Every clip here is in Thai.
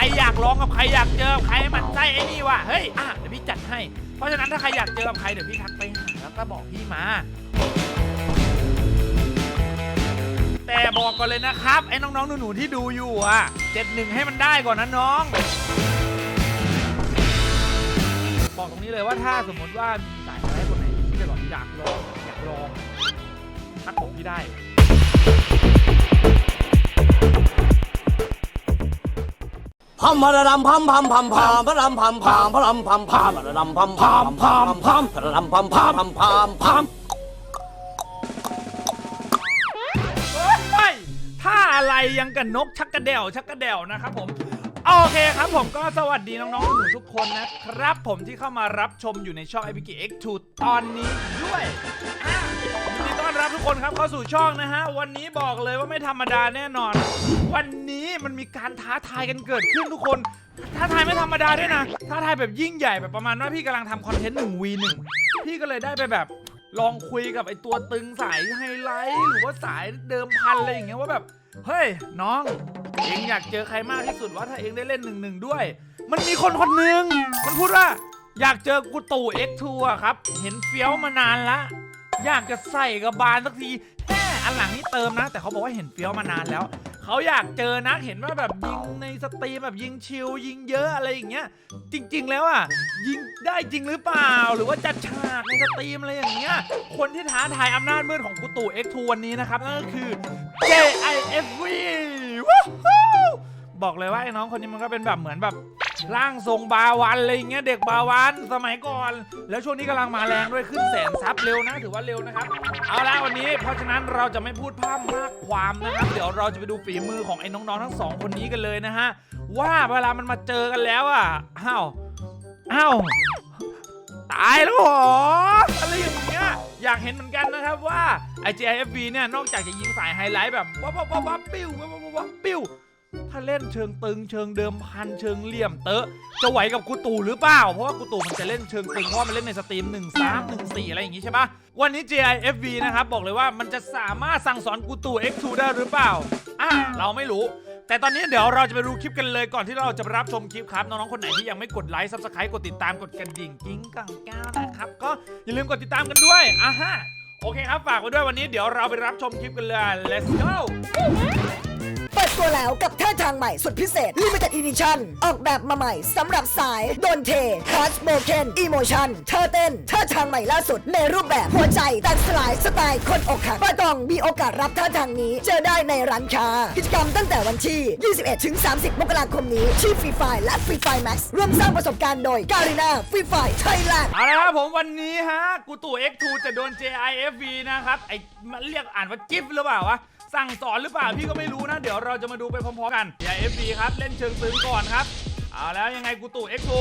รอยากลองกับใครอยากเจอกับใครให้มันไส้ไอ้นี่ว่ะเฮ้ยอะเดี๋ยวพี่จัดให้ เพราะฉะนั้นถ้าใครอยากเจอกับใครเดี๋ยวพี่ทักไปหาแล้วก็บอกพี่มา แต่บอกก่อนเลยนะครับไอ้น้องๆหนูๆที่ดูอยู่อะเจ็ดหนึ่งให้มันได้ก่อนนะน้อง บอกตรงนี้เลยว่าถ้าสมมติว่ามีสายอะไรคนไหนที่แบบอยากลองอยากลองทักผมพี่ได้ พัมพะระดำพัมพัมพัมพัมพะระดำพัมพัมพะระดำพัมพัมพะระดำพัมพัมพัมพัมพะระดำพัมพัมพัมพัมพัมเฮ้ยถ้าอะไรยังกับนกชักกระเดวชักกระเดวนะครับผมโอเคครับผมก็สวัสดีน้องๆหนูทุกคนนะครับ ผมที่เข้ามารับชมอยู่ในช่อง i p k X2 ตอนนี้ด้วยยินดีต้อนรับทุกคนครับเข้าสู่ช่องนะฮะ วันนี้บอกเลยว่าไม่ธรรมดาแน่นอน วันนี้มันมีการท้าทายกันเกิดขึ้นทุกคน ท้าทายไม่ธรรมดาด้วยนะ ท้าทายแบบยิ่งใหญ่แบบประมาณว่าพี่กำลังทำคอนเทนต์ 1v1 พี่ก็เลยได้ไปแบบลองคุยกับไอตัวตึงสายไฮไลท์หรือว่าสายเดิมพันอะไรอย่างเงี้ยว่าแบบเฮ้ยน้อง เองอยากเจอใครมากที่สุดว่าถ้าเองได้เล่นหนึ่งหนึ่งด้วย มันมีคนคนหนึ่งมันพูดว่าอยากเจอกูตู่ X2 อะครับ เห็นเฟี้ยวมานานละ อยากจะใส่กับบานสักทีแค่อันหลังนี่เติมนะ แต่เขาบอกว่าเห็นเฟี้ยวมานานแล้ว เขาอยากเจอนักเห็นว่าแบบยิงในสตรีมแบบยิงชิลยิงเยอะอะไรอย่างเงี้ย จริง ๆ แล้วอะยิงได้จริงหรือเปล่า หรือว่าจัดฉากในสตรีมอะไรอย่างเงี้ย คนที่ท้าทายอำนาจมืดของกูตู่ X2 วันนี้นะครับนั่นก็คือ JIFV บอกเลยว่าไอ้น้องคนนี้มันก็เป็นแบบเหมือนแบบ ร่างทรงบาวันอะไรอย่างเงี้ยเด็กบาวันสมัยก่อน แล้วช่วงนี้กำลังมาแรงด้วยขึ้นแสนซับเร็วนะถือว่าเร็วนะครับ เอาละวันนี้เพราะฉะนั้นเราจะไม่พูดพร่ำมากความนะครับ เดี๋ยวเราจะไปดูฝีมือของไอ้น้องๆทั้งสองคนนี้กันเลยนะฮะว่าเวลามันมาเจอกันแล้วอะอ้าวอ้าวตายแล้วหรออะไรอย่างเงี้ยอยากเห็นเหมือนกันนะครับว่าไอ GIFV เนี่ยนอกจากจะยิงสายไฮไลท์แบบวับวับวับวับปิ้ววับวับวับวับปิ้ว ถ้าเล่นเชิงตึงเชิงเดิมพันเชิงเหลี่ยมเตอะ จะไหวกับกูตู่หรือเปล่า เพราะว่ากูตู่มันจะเล่นเชิงตึงเพราะมันเล่นในสตรีม1 3 1 4 อะไรอย่างงี้ใช่ปะวันนี้ JIFV นะครับ บอกเลยว่ามันจะสามารถสั่งสอนกูตู่ X2 ได้หรือเปล่าอะเราไม่รู้ แต่ตอนนี้เดี๋ยวเราจะไปดูคลิปกันเลยก่อนที่เราจะไปรับชมคลิปครับ น้องๆคนไหนที่ยังไม่กดไลค์ซับสไครต์กดติดตามกดกระดิ่งกิ้งกังก้าวนะครับก็อย่าลืมกดติดตามกันด้วยอะฮะโอเคครับฝากไว้ด้วยวันนี้เดี๋ยวเราไปรับชมคลิปกันเลย let's go เปิดตัวแล้วกับท่าทางใหม่สุดพิเศษ Limited Edition ออกแบบมาใหม่สำหรับสาย โดนเทคาสโบเคนอีโมชันเธอเต้นท่าทางใหม่ล่าสุด ในรูปแบบหัวใจแตกสลายสไตล์คนอกหักป้ากล่องมีโอกาสรับท่าทางนี้ เจอได้ในร้านค้า กิจกรรมตั้งแต่วันที่ 21 ถึง 30 มกราคมนี้ที่ฟรีไฟและฟรีไฟแม็กซ์ร่วมสร้างประสบการณ์โดยการีนาฟรีไฟไทยแลนด์เอาละครับผมวันนี้ฮะกูตู่ X2 จะโดน JIFV นะครับไอมันเรียกอ่านว่าจิ๊บหรือเปล่าวะ สั่งสอนหรือเปล่าพี่ก็ไม่รู้นะ เดี๋ยวเราจะมาดูไปพร้อมๆกัน JIFV ครับเล่นเชิงตึงก่อนครับ เอาแล้วยังไงกูตู่ X2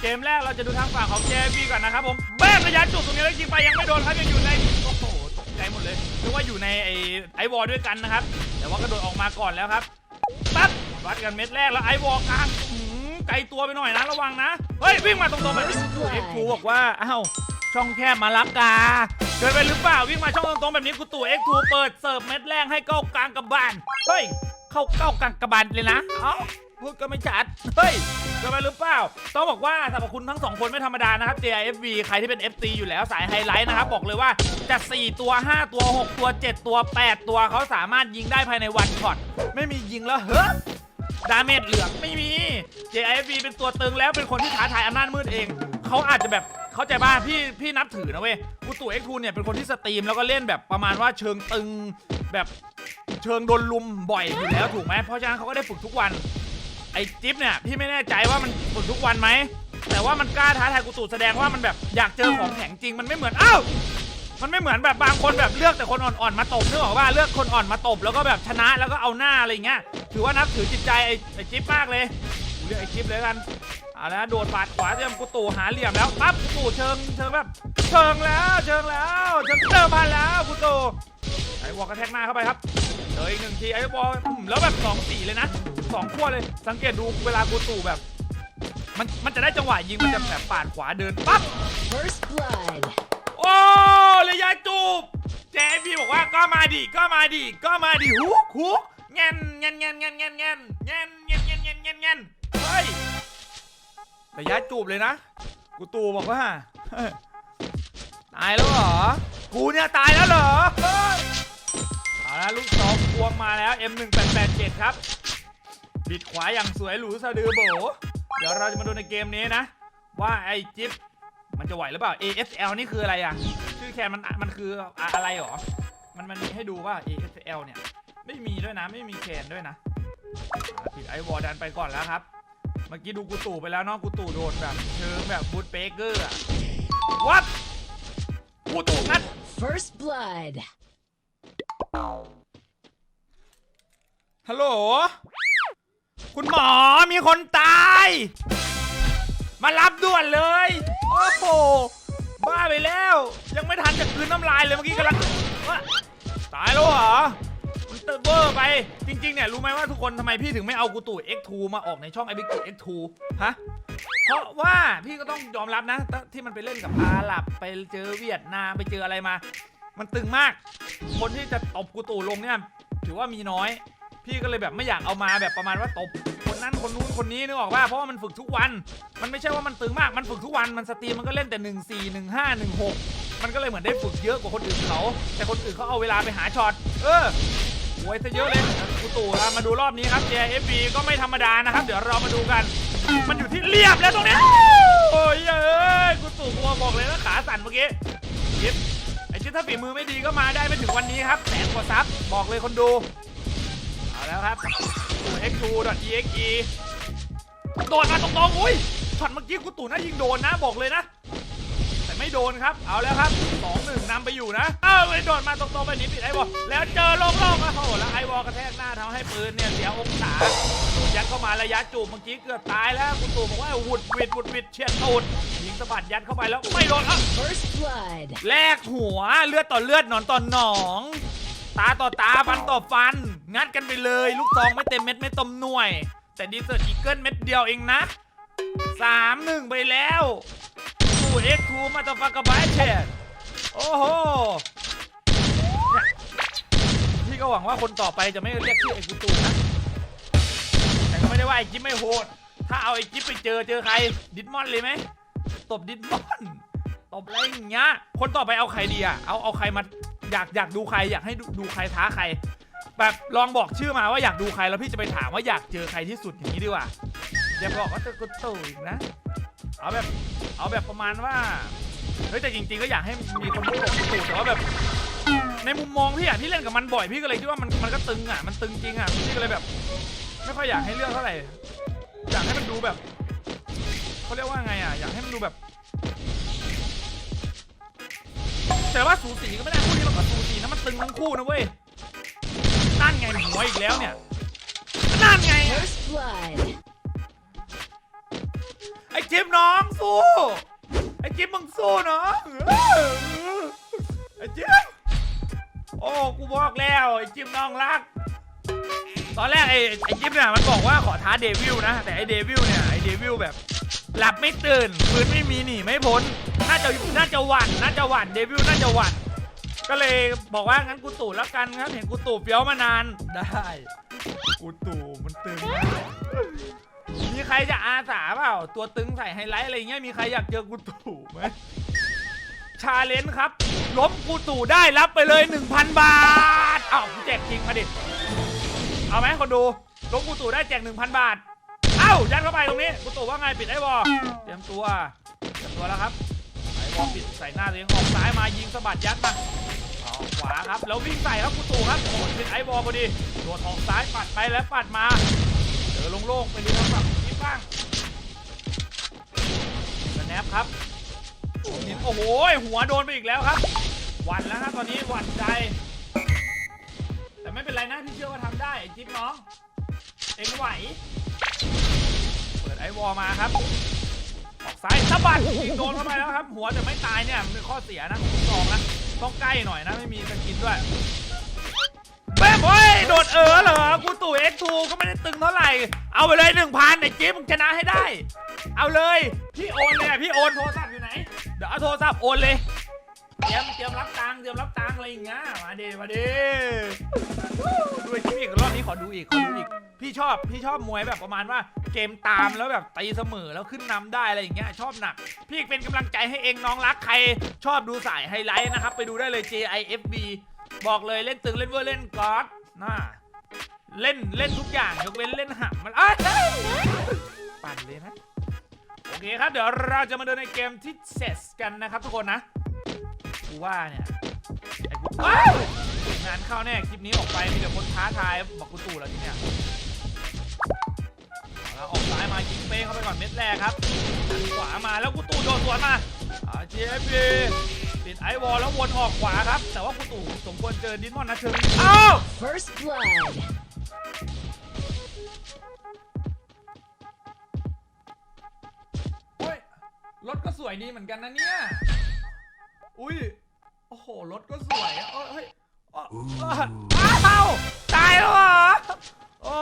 เกมแรกเราจะดูทางฝั่งของ JIFV ก่อนนะครับผมแบ้ระยะจุดตรงนี้แล้วยิงไปยังไม่โดนครับยังอยู่ในโอ้โหตกใจหมดเลยนึกว่าอยู่ในไอไอวอลด้วยกันนะครับ แต่ว่ากระโดดออกมาก่อนแล้วครับปั๊บวัดกันเม็ดแรกแล้วไอวอลกลางอื้อหือไกลตัวไปหน่อยนะระวังนะ เฮ้ย วิ่งมาตรงๆแบบนี้เอ็กซ์ทูบอกว่าอ้าวช่องแคบมารับกา เกินไปหรือเปล่าวิ่งมาช่องตรงๆแบบนี้กูตู่เอ็กทูเปิดเสิร์ฟเม็ดแรกให้เก้ากลางกระบาลเฮ้ยเข้าเก้ากลางกระบาลเลยนะเอ้าพูดก็ไม่ชัดเฮ้ยเกินไปหรือเปล่า ต้องบอกว่าสรรพคุณทั้งสองคนไม่ธรรมดานะครับ JFV ใครที่เป็น FC อยู่แล้วสายไฮไลท์นะครับ บอกเลยว่าจะ 4 ตัว 5 ตัว 6 ตัว 7 ตัว 8 ตัวเขาสามารถยิงได้ภายในวันช็อต ไม่มียิงแล้วเฮ้ยดาเมจเหลืองไม่มี JFV เป็นตัวตึงแล้วเป็นคนที่ท้าทายอำนาจมืดเอง เขาอาจจะแบบ เข้าใจบ้าพี่พี่นับถือนะเว้ยกูตู่ X2 เนี่ยเป็นคนที่สตรีมแล้วก็เล่นแบบประมาณว่าเชิงตึงแบบเชิงโดนลุมบ่อยอยู่แล้วถูกไหมเพราะฉะนั้นเขาก็ได้ฝึกทุกวัน ไอ้จิ๊บเนี่ยพี่ไม่แน่ใจว่ามันฝึกทุกวันไหมแต่ว่ามันกล้าท้าทายกูตู่แสดงว่ามันแบบอยากเจอของแข็งจริงมันไม่เหมือนอ้าวมันไม่เหมือนแบบบางคนแบบเลือกแต่คนอ่อนๆมาตบนึกออกว่าเลือกคนอ่อนมาตบแล้วก็แบบชนะแล้วก็เอาหน้าอะไรเงี้ยถือว่านับถือจิตใจไอ้ไอ้จิ๊บมากเลยเลือกไอ้จิ๊บเลยกัน เอาละโดดปาดขวาเตรียมกูตู่หาเหลี่ยมแล้วปั๊บกูตู่เชิงเชิงแบบเชิงแล้วเชิงแล้วเชิงเติมพันแล้วกูตู่ไอ้วอลกระแทกหน้าเข้าไปครับเจออีกหนึ่งทีไอ้วอลอืมแล้วแบบสองสีเลยนะสองขั้วเลยสังเกตดูเวลากูตู่แบบ มันมันจะได้จังหวะยิงมันจะแบบปาดขวาเดินปั๊บ First blood. โอ้ระยะจูบเจพี่บอกว่าก็มาดิก็มาดิก็มาดิฮุกฮุกเงี้ยนเงี้ยนเงี้ยนเงี้ยนเงี้ยนเงี้ยนเงี้ยนเงี้ยนเงี้ยนเงี้ยนเงี้ยน แต่ยัดจูบเลยนะ กูตู่บอกว่า ตายแล้วเหรอ กูเนี่ยตายแล้วเหรอเฮ้ยเอาละลูกสองควงมาแล้ว M1887 ครับ บิดขวาอย่างสวยหรูสะดือโบ เดี๋ยวเราจะมาดูในเกมนี้นะ ว่าไอ้จิ๊บมันจะไหวหรือเปล่า ASL นี่คืออะไรอะ ชื่อแคนมันมันคืออะไรหรอ มันมันมีให้ดูว่า ASL เนี่ย ไม่มีด้วยนะ ไม่มีแคนด้วยนะผิดไอ้วอร์ดันไปก่อนแล้วครับ เมื่อกี้ดูกูตู่ไปแล้วเนาะกูตู่โดนแบบเชิงแบบบูทเบเกอร์อะวัดกูตู่งัด First blood. ฮัลโหล คุณหมอมีคนตาย มารับด่วนเลย โอ้โห บ้าไปแล้ว ยังไม่ทันจะคืนน้ำลายเลยเมื่อกี้กำลังว่าตายแล้วเหรอมันเติร์ เวอร์ไป จริงๆเนี่ยรู้ไหมว่าทุกคนทำไมพี่ถึงไม่เอากูตู่ X2 มาออกในช่องไอบิ๊ก X2 ฮะ เพราะว่าพี่ก็ต้องยอมรับนะ ที่มันไปเล่นกับอาหรับ ไปเจอเวียดนามไปเจออะไรมา มันตึงมาก คนที่จะตบกูตู่ลงเนี่ยถือว่ามีน้อย พี่ก็เลยแบบไม่อยากเอามาแบบประมาณว่าตบคนนั้นคนนู้นคนนี้นึกออกว่าเพราะว่ามันฝึกทุกวัน มันไม่ใช่ว่ามันตึงมากมันฝึกทุกวันมันสตรีมมันก็เล่นแต่ 1 4 1 5 1 6มันก็เลยเหมือนได้ฝึกเยอะกว่าคนอื่นเขา แต่คนอื่นเขาเอาเวลาไปหาช็อต เออ โวยซะเยอะเลยกูตู่ครับมาดูรอบนี้ครับ JFB ก็ไม่ธรรมดานะครับ เดี๋ยวเรามาดูกัน มันอยู่ที่เรียบแล้วตรงนี้ โอ้ยเอ้ยกูตู่กลัวบอกเลยนะขาสั่นเมื่อกี้ยิบไอ้ชิ้นถ้าฝีมือไม่ดีก็มาได้ไม่ถึงวันนี้ครับแสนกว่าซับบอกเลยคนดู เอาแล้วครับ x2.exe โดนมาตรงๆอุ้ยช็อตเมื่อกี้กูตู่น่ายิงโดนนะบอกเลยนะ ไม่โดนครับ เอาแล้วครับ2-1นำไปอยู่นะ เอ้าไม่โดนมาตรงๆไปนิดปิดไอ้บอลแล้วเจอโล่งๆอะโอ้โหแล้วไอ้บอลกระแทกหน้าทำให้ปืนเนี่ยเสียองศาโดนยัดเข้ามาระยะจูบเมื่อกี้เกือบตายแล้วกูตู่บอกว่าวุดวิดวุดวิดเฉียดตูดยิงสะบัดยัดเข้าไปแล้วไม่โดนอะ First blood. แลกหัวเลือดต่อเลือดหนอนต่อหนอง ตาต่อตาฟันต่อฟัน งัดกันไปเลย ลูกซองไม่เต็มเม็ดไม่เต็มหน่วย แต่ดีเซอร์อีเกิลเม็ดเดียวเองนะสามหนึ่งไปแล้วทู เอ็กทูมาตฟักกบายเชนโอ้โหเนี่ยพี่ก็หวังว่าคนต่อไปจะไม่เรียกชื่อไอ้กูตูนะ แต่ก็ไม่ได้ว่าไอ้จิ๊บไม่โหด ถ้าเอาไอ้จิ๊บไปเจอเจอใคร ดิดมอนเลยไหม ตบดิดมอนตบอะไรอย่างเงี้ย คนต่อไปเอาใครดีอะเอาเอาใครมาอยากอยากดูใครอยากให้ดูดูใครท้าใคร แบบลองบอกชื่อมาว่าอยากดูใครแล้วพี่จะไปถามว่าอยากเจอใครที่สุดอย่างนี้ดีกว่าอย่าบอกว่าเจอกุตู่อีกนะ เอาแบบ เอาแบบประมาณว่า เฮ้ยแต่จริงๆก็อยากให้มีคนที่ตบกุตู่แต่ว่าแบบ ในมุมมองพี่อะพี่เล่นกับมันบ่อยพี่ก็เลยคิดว่ามันมันก็ตึงอะมันตึงจริงอะพี่ก็เลยแบบ ไม่ค่อยอยากให้เลือกเท่าไหร่อยากให้มันดูแบบเขาเรียกว่าไงอะอยากให้มันดูแบบ แต่ว่าสูสีก็ไม่ได้คู่นี้มันก็สูสีนะมันตึงทั้งคู่นะเว้ยนั่นไงหัวอีกแล้วเนี่ยนั่นไง ไอ้จิ๊บน้องสู้ไอ้จิ๊บมึงสู้น้องไอ้จิ๊บโอ้กูบอกแล้วไอ้จิ๊บน้องรัก ตอนแรกไอ้ไอ้จิ๊บเนี่ยมันบอกว่าขอท้าเดวิลนะ แต่ไอ้เดวิลเนี่ยไอ้เดวิลแบบหลับไม่ตื่นปืนไม่มีหนีไม่พ้นน่าจะน่าจะหวั่นน่าจะหวั่นเดวิลน่าจะหวั่นก็เลยบอกว่างั้นกูตู่แล้วกันครับเห็นกูตู่เฟี้ยวมานานได้ กูตู่มันตึง มีใครจะอาสาเปล่า ตัวตึงใส่ไฮไลท์อะไรเงี้ย มีใครอยากเจอกูตู่ไหมชาเลนจ์ครับ ล้มกูตู่ได้รับไปเลย 1,000 บาทอ้าวกูแจกจริงมาดิ เอาไหมคนดู ล้มกูตู่ได้แจก 1,000 บาท เอ้ายัดเข้าไปตรงนี้ กูตู่ว่าไงปิดไอ้บอเตรียมตัว เตรียมตัวแล้วครับไอ้บอปิดใส่หน้าตัวเองออกซ้ายมายิงสะบัดยัดมาเอาขวาครับ แล้ววิ่งใส่ครับกูตู่ครับโอ้เป็นไอ้บอพอดีโดดออกซ้ายปัดไปแล้วปัดมา อโล่งๆไปดูทางฝั่งนี้บ้างสแนปครับนี่โอ้โหหัวโดนไปอีกแล้วครับ หวั่นแล้วครับตอนนี้หวั่นใจ แต่ไม่เป็นไรนะที่เชื่อว่าทำได้จิ๊บน้อง เอ็งไหว เปิดไอวอลมาครับออกซ้ายสะบัดยิงโดนเข้าไปแล้วครับ หัวแต่ไม่ตายเนี่ยมันเป็นข้อเสียนะของลองนะต้องใกล้หน่อยนะไม่มีสกินด้วย แป๊บเฮ้ยโดดเออเหรอกูตู่ X2 ก็ไม่ได้ตึงเท่าไหร่ เอาไปเลยหนึ่งพันไอ้จิ๊บมึงชนะให้ได้ เอาเลย พี่โอนเลยอะพี่โอนโทรศัพท์อยู่ไหน เดี๋ยวเอาโทรศัพท์โอนเลย เตรียมเตรียมรับตังค์เตรียมรับตังค์อะไรอย่างเงี้ยมาดิมาดิดูอีกพี่อีกรอบนี้ขอดูอีกขอดูอีก พี่ชอบพี่ชอบมวยแบบประมาณว่าเกมตามแล้วแบบตีเสมอแล้วขึ้นนำได้อะไรอย่างเงี้ยชอบหนัก พี่เป็นกำลังใจให้เองน้องรักใคร ชอบดูสายไฮไลท์นะครับไปดูได้เลย JIFB บอกเลยเล่นตึงเล่นเวอร์เล่นก๊อดน่าเล่นเล่นทุกอย่างยกเว้นเล่นหำมันอ้ยปั่นเลยนะ โอเคครับ เดี๋ยวเราจะมาเดินในเกมที่เซสกันนะครับทุกคนนะกูว่าเนี่ยไอ้กูว้าวงานเข้าแน่คลิปนี้ออกไปมีแต่คนท้าทายบอกกูตู่แล้วทีเนี้ยเอาละออกซ้ายมายิงเป้เข้าไปก่อนเม็ดแรกครับขวามาแล้วกูตู่โดนสวนมาอาเจฟปิด ไอวอลแล้ววนออกขวาครับ แต่ว่ากูตู่สมควรเจอดินมอนนะเชิงอ้าว First blood. โอ้ยรถก็สวยดีเหมือนกันนะเนี่ย อุ้ย โอ้โห รถก็สวยอะเอ้ยเฮ้ยอ้าวอ้าวตายแล้วเหรอ โอ้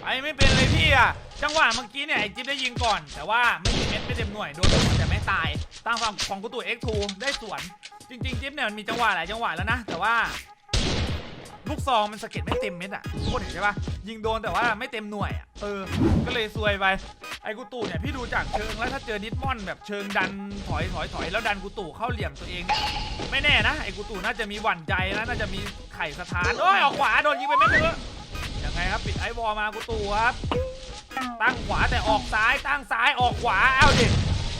ไปไม่เป็นเลยพี่อะ จังหวะเมื่อกี้เนี่ยไอจิ๊บได้ยิงก่อน แต่ว่าไม่มีเม็ดไม่เต็มหน่วยโดนแต่ไม่ตายตามฝั่งของกุตุ X2 ได้สวน จริง ๆ จิ๊บเนี่ยมันมีจังหวะหลายจังหวะแล้วนะ แต่ว่า ลูกซองมันสะเก็ดไม่เต็มเม็ดอะทุกคนเห็นใช่ปะยิงโดนแต่ว่าไม่เต็มหน่วยอะเออ ก็เลยซวยไปไอ้กูตู่เนี่ยพี่ดูจากเชิงแล้วถ้าเจอดิสมอนแบบเชิงดันถอยถอยถอยแล้วดันกูตู่เข้าเหลี่ยมตัวเองเนี่ยไม่แน่นะไอ้กูตู่น่าจะมีหวั่นใจนะน่าจะมีไข่สถานโอ้ยออกขวาโดนยิงไปเม็ดนึงแล้วยังไงครับปิดไอ้วอมากูตู่ครับ ตั้งขวาแต่ออกซ้ายตั้งซ้ายออกขวาเอ้าดิ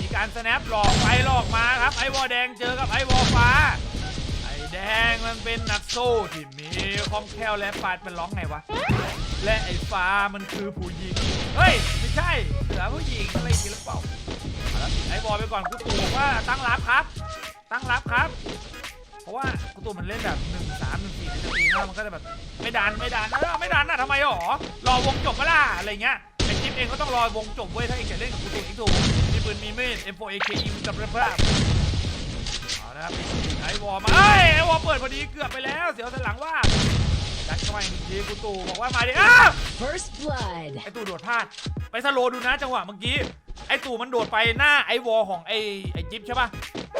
มีการสแนปหลอกไปหลอกมาครับไอวอลแดงเจอกับไอวอลฟ้าไอแดงมันเป็นนักสู้ที่มีคล่องแคล่วและปราดมันร้องไงวะและไอฟ้ามันคือผู้หญิงเฮ้ยไม่ใช่เสือผู้หญิงอะไรอย่างงี้หรือเปล่าไอ้บอลไปก่อนกูตู่ว่าตั้งรับครับ ตั้งรับครับ เพราะว่ากูตูมันเล่นแบบ1 3 1 4ในสตรีมมันก็จะแบบไม่ดันไม่ดันเออไม่ดันอะทำไมหรอรอวงจบมาล่ะอะไรเงี้ย เองก็ต้องรอวงจบเว้ยถ้าเองจะเล่นกับกูตู่อีกตู่มีปืนมีมีด M4AK ยิงกับเรือพระเอาละครับไอ้วอลมาเอ้ยไอ้วอลเปิดพอดีเกือบไปแล้ว เสียวสันหลังว่าดักเข้ามาอีกหนึ่งทีกูตู่บอกว่ามาดิอ้าว First blood. ไอตู่โดดพลาด ไปสโลว์ดูนะจังหวะเมื่อกี้ไอตู่มันโดดไปหน้าไอวอลของไอไอจิ๊บใช่ปะ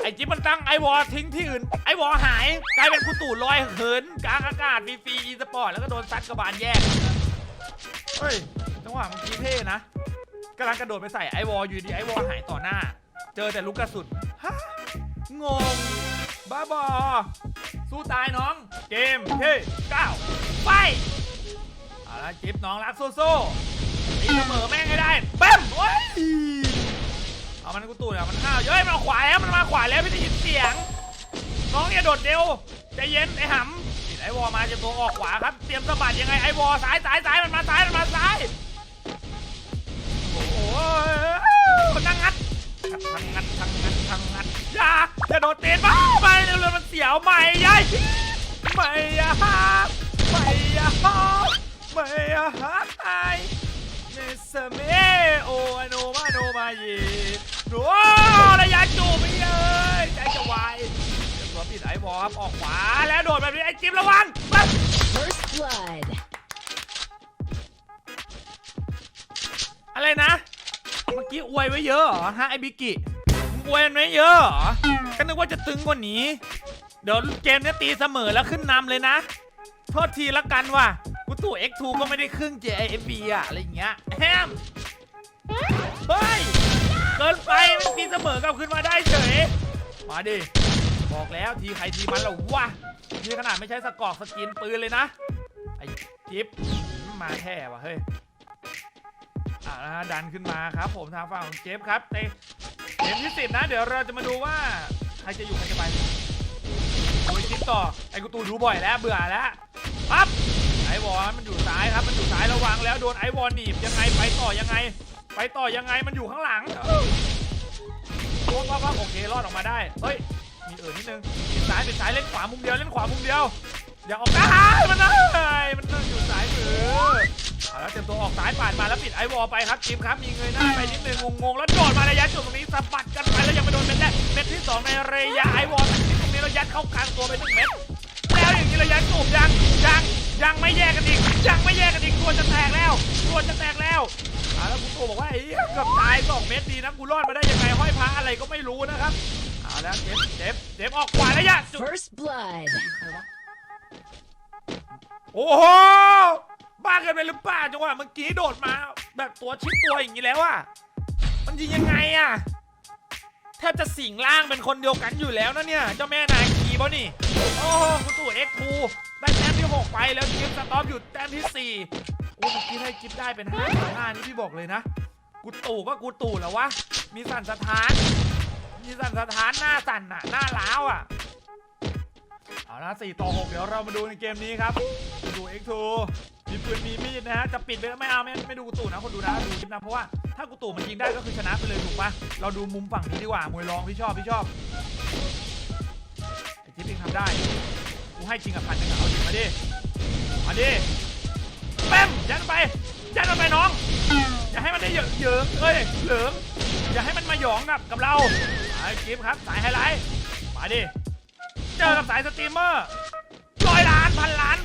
ไอจิ๊บมันตั้งไอวอลทิ้งที่อื่น ไอวอลหายกลายเป็นกูตู่ลอยเหินกลางอากาศฟรีๆอีสปอร์ตแล้วก็โดนซัดกระบาลแยกเฮ้ย จังหวะเมื่อกี้เท่นะกำลังกระโดดไปใส่ไอวอลอยู่ดีไอวอลหายต่อหน้า เจอแต่ลูกกระสุนฮะงง บ้าบอ สู้ตายน้อง เกมเฮ้เก้าไป เอาละจิ๊บน้องรักสู้ๆตีเสมอแม่งให้ได้เปั้มโอ้ยเอามันกูตูดอะมันห้าวเย้ยมันเอาขวาแล้วมันมาขวาแล้วไม่ได้ยินเสียง น้องอย่าโดดเร็วใจเย็นไอ้หำติดไอวอมาจะตัวออกขวาครับ เตรียมสะบัดยังไงไอวอซ้ายซ้ายซ้ายมันมาซ้ายมันมาซ้าย นั่งงัดทางงัดทางงัดทางงัดอย่าอย่าโดดเตนมาไปเร็วๆมันเสียวใหม่ยัยไม่อยาไม่อยาไม่อะฮะไอเนสเมโอโนมาโนมาเยโนระยะจูบไปเลยใจจะวายเดี๋ยวตัวปิดไอ้บอลออกขวาแล้วโดดแบบนี้ไอ้จิ๊บระวังปั๊บ First blood. อกี้อวยไว้เยอะเหรอฮะไอบิกิมึงอวยมันไว้เยอะเหรอก็นึกว่าจะตึงกว่านี้ เดี๋ยวเกมเนี้ยตีเสมอแล้วขึ้นนำเลยนะ โทษทีละกันว่ะกูตู่ X2 ก็ไม่ได้ครึ่ง JIFB อะอะไรอย่างเงี้ยแฮมเฮ้ย เกินไปไม่ตีเสมอกลับขึ้นมาได้เฉย มาดิ บอกแล้วทีใครทีมันแล้ววะนี่ขนาดไม่ใช้สกอกสกินปืนเลยนะ ไอ้จิ๊บมาแท้วะเฮ้ย อ่านะฮะดันขึ้นมาครับ ผมทางฝั่งของเจฟครับในเกมที่สิบนะ เดี๋ยวเราจะมาดูว่าใครจะอยู่ใครจะไปดูไอ้จิ๊บต่อไอ้กูตูดูบ่อยแล้วเบื่อแล้วปั๊บไอวอลมันอยู่ซ้ายครับมันอยู่ซ้ายระวังแล้วโดนไอวอลหนีบยังไงไปต่อยังไง ไปต่อยังไงมันอยู่ข้างหลังโอ้ก็โอเครอดออกมาได้เฮ้ยมีเออนิดนึงปิดซ้ายปิดซ้ายเล่นขวามุมเดียวเล่นขวามุมเดียวอย่าออกได้มันนะมันองอยู่ซ้ายมือ แล้วเตรียมตัวออกซ้ายปาดมาแล้วปิดไอวอลไปครับทีมครับมีเงยหน้าไปนิดนึงงงๆแล้วโดดมาระยะจุดตรงนี้สะบัดกันไปแล้วยังไปโดนเม็ดแรกเม็ดที่สองในระยะไอวอลที่ตรงนี้เรายัดเข้ากลางตัวไปหนึ่งเม็ดแล้วอย่างนี้ระยะจูบยังยังยังไม่แยกกันอีกยังไม่แยกกันอีกตัวจะแตกแล้วตัวจะแตกแล้วอ่าแล้วคุณโตบอกว่าไอ้เหี้ยเกือบตายสองเม็ดดีนะกูรอดมาได้ยังไงห้อยพระอะไรก็ไม่รู้นะครับเอาเอาแล้วเจ็บเจ็บเจ็บออกขวาแล้วยะจุด First blood. โอ้โห บ้าเกินไปหรือเปล่าจังหวะเมื่อกี้โดดมา แบบตัวชิดตัวอย่างนี้แล้วอะมันยิงยังไงอะแทบจะสิงร่างเป็นคนเดียวกันอยู่แล้วนะเนี่ย เจ้าแม่นาคีบ่นี่ โอ้โหกูตู่เอ็กทูได้แต้มที่ 6 ไปแล้วกิฟต์สต็อปอยู่แต้มที่4โอ้เมื่อกี้ให้กิฟต์ได้เป็น5ต่อ5นี่พี่บอกเลยนะ กูตู่ก็กูตู่แล้ววะ มีสั่นสะท้าน มีสั่นสะท้านหน้าสั่นอะหน้าล้าวอะเอาละ4ต่อ6เดี๋ยวเรามาดูในเกมนี้ครับดู X2 มีปืนมีมีดนะฮะจะปิดไปแล้วไม่เอาไม่ไม่ดูกูตู่นะคนดูนะดูคลิปนะเพราะว่าถ้ากูตู่มันยิงได้ก็คือชนะไปเลยถูกปะเราดูมุมฝั่งนี้ดีกว่ามวยรองพี่ชอบพี่ชอบไอ้ทิปเองทำได้กูให้จริงกับพันหนึ่งเอาดิมาดิมาดิแป๊มยันไปยัดมันไปน้อง อย่าให้มันได้เหยิงเหยิงเอ้ยเหลิงอย่าให้มันมาหยองกับกับเราไอ้กิฟครับสายไฮไลท์มาดิเจอกับสายสตรีมเมอร์ร้อยล้านพันล้าน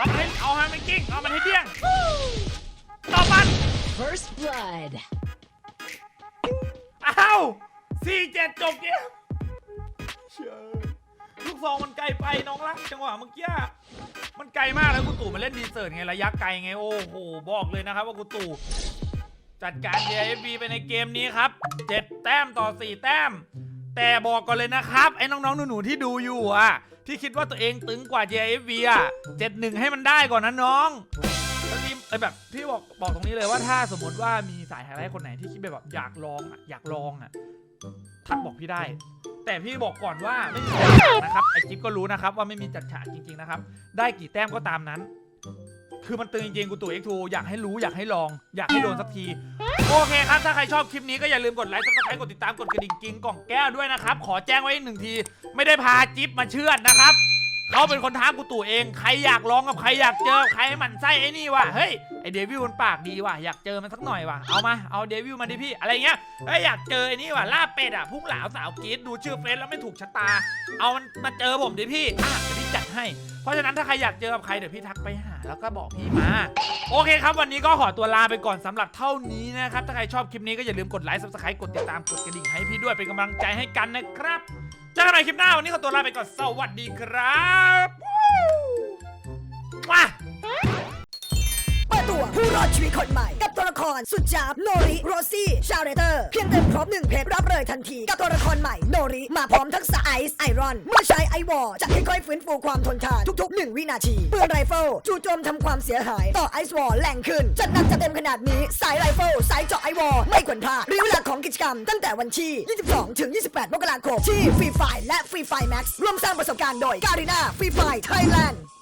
เอามันให้เอาให้มันกิ้งเอามันให้เดี้ยงต่อมัน First blood. อ้าวสี่เจ็ดจบเกมเชื่อลูกซองมันไกลไปน้องรักจังหวะเมื่อกี้มันไกลมากแล้วกูตู่มันเล่นดีเซิร์ตไงระยะไกลไงโอ้โหบอกเลยนะครับว่ากูตู่จัดการ JFB ไปในเกมนี้ครับเจ็ดแต้มต่อสี่แต้ม แต่บอกก่อนเลยนะครับ ไอ้น้องๆหนูๆที่ดูอยู่อะ ที่คิดว่าตัวเองตึงกว่า JFB อะเจ็ดหนึ่งให้มันได้ก่อนนะน้องแล้วนี่เอ้แบบพี่บอกบอกตรงนี้เลยว่าถ้าสมมติว่ามีสายไฮไลท์คนไหนที่คิดแบบอยากลองอะอยากลองอะทักบอกพี่ได้ แต่พี่บอกก่อนว่าไม่มีจัดฉากนะครับไอจิ๊บก็รู้นะครับว่าไม่มีจัดฉากจริง ๆนะครับ ได้กี่แต้มก็ตามนั้น คือมันตึงจริงๆกูตู่ X2 อยากให้รู้อยากให้ลอง อยากให้โดนสักที โอเคครับ ถ้าใครชอบคลิปนี้ก็อย่าลืมกดไลค์ซับสไครต์กดติดตามกดกระดิ่งกิ้งกล่องแก้วด้วยนะครับ ขอแจ้งไว้อีกหนึ่งที ไม่ได้พาจิ๊บมาเชือดนะครับ เขาเป็นคนท้ากูตู่เอง ใครอยากลองกับใครอยากเจอ ใครหมั่นไส้ไอ้นี่วะ เฮ้ย ไอเดวิลมันปากดีว่ะ อยากเจอมันสักหน่อยว่ะ เอามา เอาเดวิลมาดิพี่ อะไรเงี้ย เฮ้ยอยากเจอไอ้นี่ว่ะล่าเป็ดอะ พุ่งหลาสาวกรีดดูชื่อเฟซแล้วไม่ถูกชะตา เอามันมาเจอผมดิพี่อะพี่จัด ให้ เพราะฉะนั้นถ้าใครอยากเจอกับใครเดี๋ยวพี่ทักไปหา แล้วก็บอกพี่มา โอเคครับ วันนี้ก็ขอตัวลาไปก่อนสำหรับเท่านี้นะครับ ถ้าใครชอบคลิปนี้ก็อย่าลืมกดไลค์ซับสไครต์กดติดตามกดกระดิ่งให้พี่ด้วยเป็นกำลังใจให้กันนะครับเจอกันใหม่คลิปหน้าวันนี้ขอตัวลาไปก่อนสวัสดีครับว้า ตัว ผู้รอดชีวิตคนใหม่ กับตัวละครสุดจับโนริ โรซี่ ชาเรเตอร์ เพียงเต็มครบหนึ่งเพจรับเลยทันที กับตัวละครใหม่โนริ มาพร้อมทักษะไอซ์ไอรอน เมื่อใช้ไอวอร์จะค่อยๆฟื้นฟูความทนทานทุกๆ 1 วินาทีปืนไรเฟิลจู่โจมทำความเสียหายต่อไอซ์วอร์แรงขึ้นจัดหนักจัดเต็มขนาดนี้สายไรเฟิลสายเจาะไอวอร์ไม่ควรพลาดรียกเวลาของกิจกรรม ตั้งแต่วันที่22ถึง28 มกราคมที่ฟรีไฟและฟรีไฟแม็กซ์ร่วมสร้างประสบการณ์โดยการีนาฟรีไฟไทยแลนด์